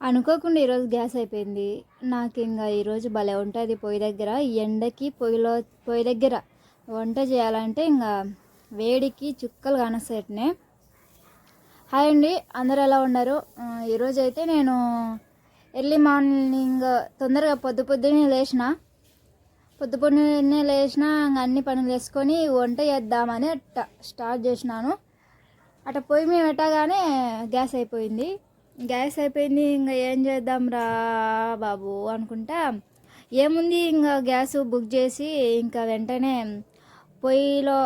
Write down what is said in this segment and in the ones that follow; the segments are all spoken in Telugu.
అనుకోకుండా ఈరోజు గ్యాస్ అయిపోయింది. నాకు ఇంకా ఈరోజు భలే ఉంటుంది పొయ్యి దగ్గర. ఎండకి పొయ్యిలో పొయ్యి దగ్గర వంట చేయాలంటే ఇంకా వేడికి చుక్కలు కానసేటనే హాయ్ అండి అందరు ఎలా ఉన్నారు? ఈరోజు అయితే నేను ఎర్లీ మార్నింగ్ తొందరగా పొద్దు పొద్దున్నే లేచిన పొద్దు పొద్దున్నే లేచిన ఇంకా అన్ని పనులు వేసుకొని వంట చేద్దామని అట్ట స్టార్ట్ చేసినాను. అట్ట పొయ్యి మీద పెట్టగానే గ్యాస్ అయిపోయింది. గ్యాస్ అయిపోయింది ఇంకా ఏం చేద్దాం రా బాబు అనుకుంటా. ఏముంది ఇంకా గ్యాస్ బుక్ చేసి ఇంకా వెంటనే పొయ్యిలో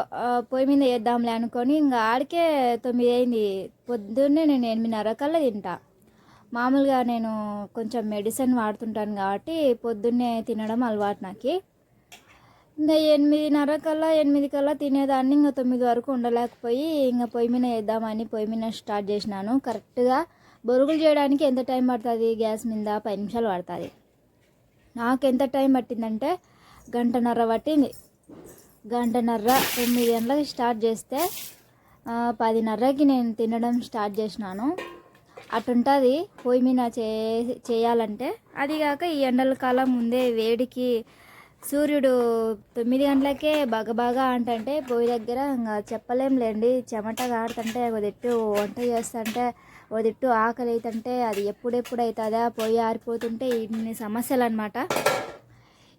పొయ్యి మీద వేద్దాంలే అనుకొని ఇంకా ఆడికే తొమ్మిది అయింది. పొద్దున్నే నేను ఎనిమిదిన్నర కల్లా తింటా. మామూలుగా నేను కొంచెం మెడిసిన్ వాడుతుంటాను కాబట్టి పొద్దున్నే తినడం అలవాటు నాకు. ఇంకా ఎనిమిదిన్నర కల్లా ఎనిమిది కల్లా తినేదాన్ని ఇంకా తొమ్మిది వరకు ఉండలేకపోయి ఇంకా పొయ్యి మీద వేద్దామని పొయ్యి మీద స్టార్ట్ చేసినాను. కరెక్ట్గా బొరుగులు చేయడానికి ఎంత టైం పడుతుంది? గ్యాస్ మీద పది నిమిషాలు పడుతుంది. నాకు ఎంత టైం పట్టిందంటే గంటన్నర పట్టింది. గంటన్నర తొమ్మిది గంటలకి స్టార్ట్ చేస్తే పదిన్నరకి నేను తినడం స్టార్ట్ చేసినాను. అటుంటుంది పొయ్యి మీద చే చేయాలంటే. అది కాక ఈ ఎండల కాలం ముందే వేడికి సూర్యుడు తొమ్మిది గంటలకే బాగా బాగా అంటంటే పొయ్యి దగ్గర ఇంకా చెప్పలేం లేండి చెమట కాడుతుంటే ఒక వంట చేస్తుంటే ఒక ఆకలి అవుతుంటే అది ఎప్పుడెప్పుడు అవుతుందా? పొయ్యి ఆరిపోతుంటే ఇన్ని సమస్యలు అనమాట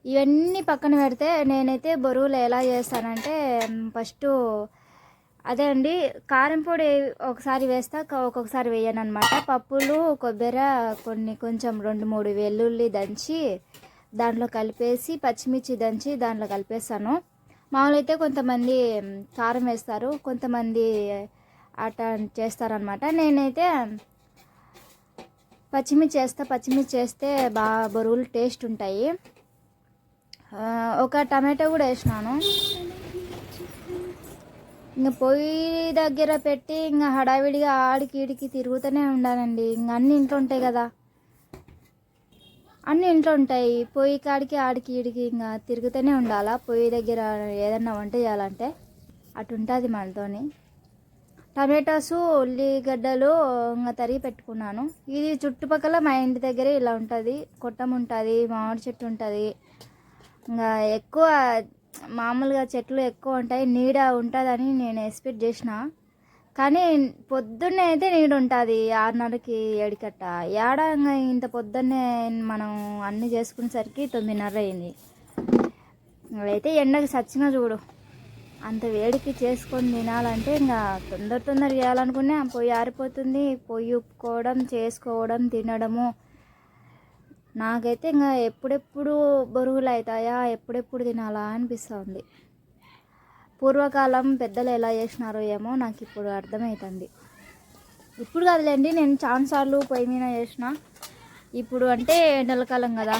ఇవన్నీ పక్కన పెడితే నేనైతే బరువులు ఎలా చేస్తానంటే ఫస్ట్ అదే అండి కారం పొడి ఒకసారి వేస్తా ఒక్కొక్కసారి వేయను అనమాట పప్పులు కొబ్బరి కొన్ని కొంచెం రెండు మూడు వెల్లుల్లి దంచి దాంట్లో కలిపేసి పచ్చిమిర్చి దంచి దాంట్లో కలిపేస్తాను. మామూలు అయితే కొంతమంది కారం వేస్తారు కొంతమంది అట చేస్తారనమాట నేనైతే పచ్చిమిర్చి వేస్తా పచ్చిమిర్చి వేస్తే బాగా బరువులు టేస్ట్ ఉంటాయి. ఒక టమాటో కూడా వేసినాను. ఇంకా పొయ్యి దగ్గర పెట్టి ఇంకా హడావిడిగా ఆడికి ఈడికి తిరుగుతూనే ఉండాలండి. ఇంకా అన్ని ఇంట్లో ఉంటాయి కదా. అన్ని ఇంట్లో ఉంటాయి. పొయ్యి కాడికి ఆడికి ఈడికి ఇంకా తిరుగుతూనే ఉండాలా? పొయ్యి దగ్గర ఏదన్నా వంట చేయాలంటే అటు ఉంటుంది మనతోని. టమాటాస్ ఉల్లిగడ్డలు ఇంకా తరిగి పెట్టుకున్నాను. ఇది చుట్టుపక్కల మా ఇంటి దగ్గరే ఇలా ఉంటుంది. కొట్టం ఉంటుంది మామిడి చెట్టు ఉంటుంది. ఇంకా ఎక్కువ మామూలుగా చెట్లు ఎక్కువ ఉంటాయి. నీడ ఉంటుందని నేను ఎక్స్పెక్ట్ చేసిన. కానీ పొద్దున్నే అయితే నీడ ఉంటుంది ఆరున్నరకి ఏడికట్ట. ఏడ ఇంకా ఇంత పొద్దున్నే మనం అన్నీ చేసుకునేసరికి తొమ్మిదిన్నర అయింది అయితే ఎండకి సచ్చినా చూడు అంత వేడికి చేసుకొని తినాలంటే ఇంకా తొందర తొందర చేయాలనుకునే పొయ్యి ఆరిపోతుంది. పొయ్యి ఉప్పుకోవడం చేసుకోవడం తినడము. నాకైతే ఇంకా ఎప్పుడెప్పుడు బరువులు అవుతాయా ఎప్పుడెప్పుడు తినాలా అనిపిస్తుంది పూర్వకాలం పెద్దలు ఎలా చేసినారో ఏమో నాకు ఇప్పుడు అర్థమవుతుంది ఇప్పుడు కాదులేండి నేను చాలాసార్లు పొయ్యి మీద చేసిన. ఇప్పుడు అంటే ఎండలకాలం కదా.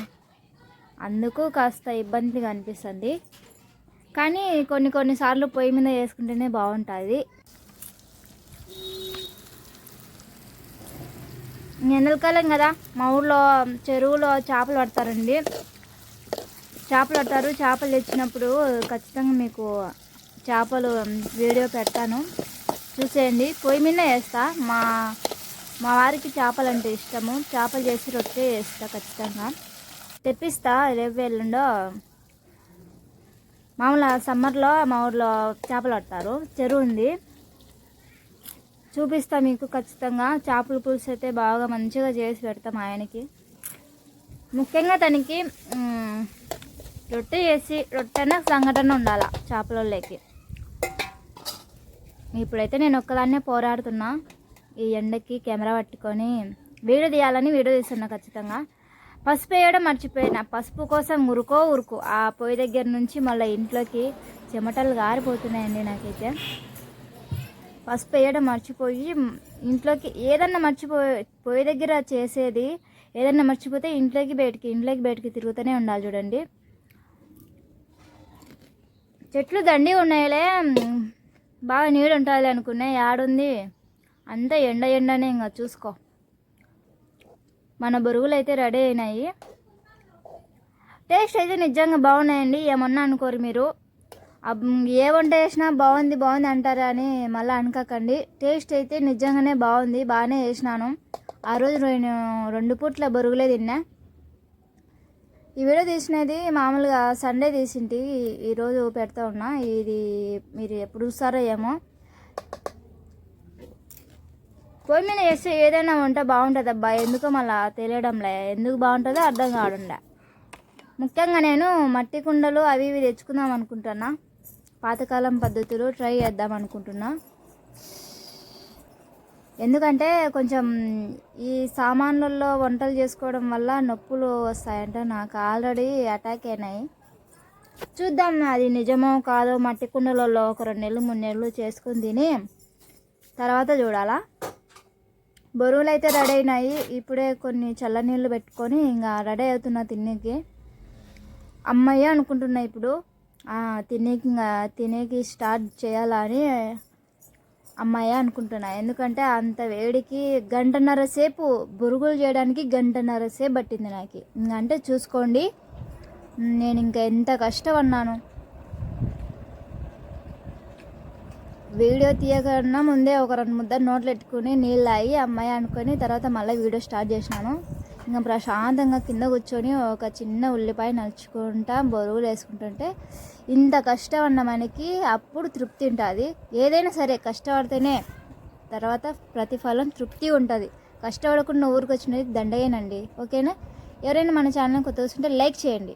అందుకు కాస్త ఇబ్బందిగా అనిపిస్తుంది కానీ కొన్ని కొన్నిసార్లు పొయ్యి మీద చేసుకుంటేనే బాగుంటుంది. ఎండలకాలం కదా మా ఊర్లో చెరువులో చేపలు పడతారండి. చేపలు పడతారు చేపలు తెచ్చినప్పుడు ఖచ్చితంగా మీకు చేపలు వీడియో పెడతాను చూసేయండి. పొయ్యి మీద వేస్తా. మా మా వారికి చేపలు అంటే ఇష్టము. చేపలు చేసి రొట్టె వేస్తా ఖచ్చితంగా. తెప్పిస్తా. రేపు ఎల్లుండో మామూలు సమ్మర్లో మా ఊర్లో చేపలు పడతారు. చెరువు ఉంది. చూపిస్తా మీకు ఖచ్చితంగా. చేపల పులుసు అయితే బాగా మంచిగా చేసి పెడతాం ఆయనకి. ముఖ్యంగా తనకి రొట్టె చేసి రొట్టెన సంఘటన ఉండాలి చేపలలోకి ఇప్పుడైతే నేను ఒక్కదాన్నే పోరాడుతున్నా. ఈ ఎండకి కెమెరా పట్టుకొని వీడియో తీయాలని వీడియో తీస్తున్నా ఖచ్చితంగా. పసుపు వేయడం మర్చిపోయిన. పసుపు కోసం ఉరుకో ఉరుకు. ఆ పొయ్యి దగ్గర నుంచి మళ్ళీ ఇంట్లోకి చెమటలు గారిపోతున్నాయండి నాకైతే. పసుపు వేయడం మర్చిపోయి ఇంట్లోకి ఏదన్నా మర్చిపో పొయ్యి దగ్గర చేసేది ఏదన్నా మర్చిపోతే ఇంట్లోకి బయటికి ఇంట్లోకి బయటికి తిరుగుతూనే ఉండాలి చూడండి. చెట్లు దండి ఉన్నాయిలే. బాగా నీడు ఉంటుంది అనుకున్నా యాడుంది? అంతా ఎండ ఎండనే ఇంకా చూసుకో. మన బొరుగులు అయితే రెడీ అయినాయి. టేస్ట్ అయితే నిజంగా బాగున్నాయండి ఏమన్నా అనుకోరు మీరు. ఏ వంట చేసినా బాగుంది బాగుంది అంటారా అని మళ్ళీ అనుకోకండి. టేస్ట్ అయితే నిజంగానే బాగుంది బాగానే చేసినాను. ఆ రోజు నేను రెండు పూట్ల బొరుగులే తిన్నా. ఈ వీడియో తీసినది మామూలుగా సండే తీసింటి ఈరోజు పెడతా ఉన్నా. ఇది మీరు ఎప్పుడు చూస్తారో ఏమో. పొయ్యి మీద చేస్తే ఏదైనా వంట బాగుంటుంది అబ్బా. ఎందుకో మళ్ళీ తెలియడంలే. ఎందుకు బాగుంటుందో అర్థం కావడంలే. ముఖ్యంగా నేను మట్టి కుండలు అవి ఇవి తెచ్చుకుందాం అనుకుంటున్నా. పాతకాలం పద్ధతులు ట్రై చేద్దాం అనుకుంటున్నా. ఎందుకంటే కొంచెం ఈ సామాన్లలో వంటలు చేసుకోవడం వల్ల నొప్పులు వస్తాయంట. నాకు ఆల్రెడీ అటాక్ అయినాయి. చూద్దాం అది నిజమో కాదో మట్టి కుండలలో ఒక రెండు నెలలు మూడు నెలలు చేసుకుని తిని తర్వాత చూడాలా. బరువులు అయితే రెడీ అయినాయి. ఇప్పుడే కొన్ని చల్ల నీళ్ళు పెట్టుకొని ఇంకా రెడీ అవుతున్నా తినేకి. అమ్మయ్య అనుకుంటున్నా ఇప్పుడు. తినేకి ఇంకా తినేకి స్టార్ట్ చేయాలని అమ్మాయి అనుకుంటున్నా. ఎందుకంటే అంత వేడికి గంటన్నర సేపు బురుగులు చేయడానికి గంటన్నర సేపు పట్టింది నాకు. అంటే చూసుకోండి నేను ఇంకా ఎంత కష్టపడినాను వీడియో తీయకన్నా ముందే ఒక రెండు ముద్ద నోట్లు పెట్టుకుని నీళ్ళు తాగి అమ్మాయి అనుకొని తర్వాత మళ్ళీ వీడియో స్టార్ట్ చేసినాను ఇంకా ప్రశాంతంగా కింద కూర్చొని ఒక చిన్న ఉల్లిపాయ నలుచుకుంటా బరువులు వేసుకుంటుంటే ఇంత కష్టం అన్న మనకి అప్పుడు తృప్తి ఉంటుంది. ఏదైనా సరే కష్టపడితేనే తర్వాత ప్రతిఫలం తృప్తి ఉంటుంది. కష్టపడకుండా ఊరికి వచ్చినది దండయేనండి. ఓకేనా? ఎవరైనా మన ఛానల్ కొత్త వస్తుంటే లైక్ చేయండి.